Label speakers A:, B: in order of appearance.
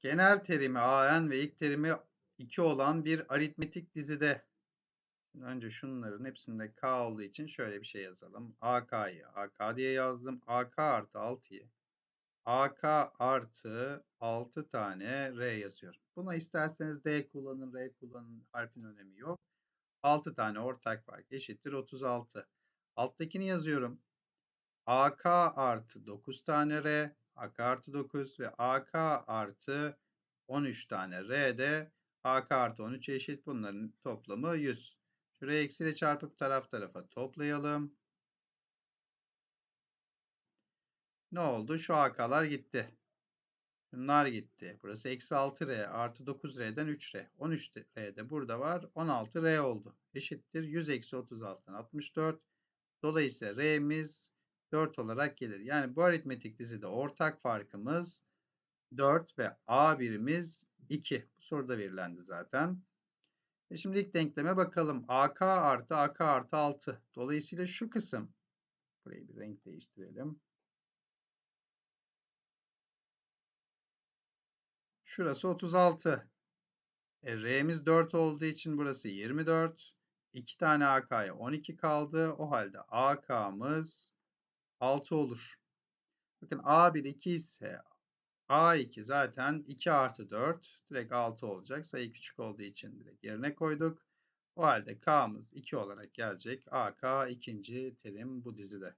A: Genel terimi AN ve ilk terimi 2 olan bir aritmetik dizide önce şunların hepsinde K olduğu için şöyle bir şey yazalım. AK'yı AK diye yazdım. AK artı 6'yı AK artı 6 tane R yazıyorum. Buna isterseniz D kullanın, R kullanın. Harfin önemi yok. 6 tane ortak fark eşittir 36. Alttakini yazıyorum. AK artı 9 tane R, AK artı 9 ve AK artı 13 tane R de AK artı 13 eşit. Bunların toplamı 100. Şuraya eksiyle çarpıp taraf tarafa toplayalım. Ne oldu? Şu AK'lar gitti. Bunlar gitti. Burası eksi 6R artı 9R'den 3R. 13R de burada var. 16R oldu. Eşittir. 100 eksi 36'dan 64. Dolayısıyla R'miz 4 olarak gelir. Yani bu aritmetik dizide ortak farkımız 4 ve A birimiz 2. Bu soruda verilendi zaten. E şimdi ilk denkleme bakalım. AK artı AK artı 6. Dolayısıyla şu kısım. Burayı bir renk değiştirelim. Şurası 36. E, R'miz 4 olduğu için burası 24. 2 tane AK'ya 12 kaldı. O halde AK'mız 6 olur. Bakın A1 2 ise A2 zaten 2 artı 4 direkt 6 olacak. Sayı küçük olduğu için direkt yerine koyduk. O halde K'mız 2 olarak gelecek. AK ikinci terim bu dizide.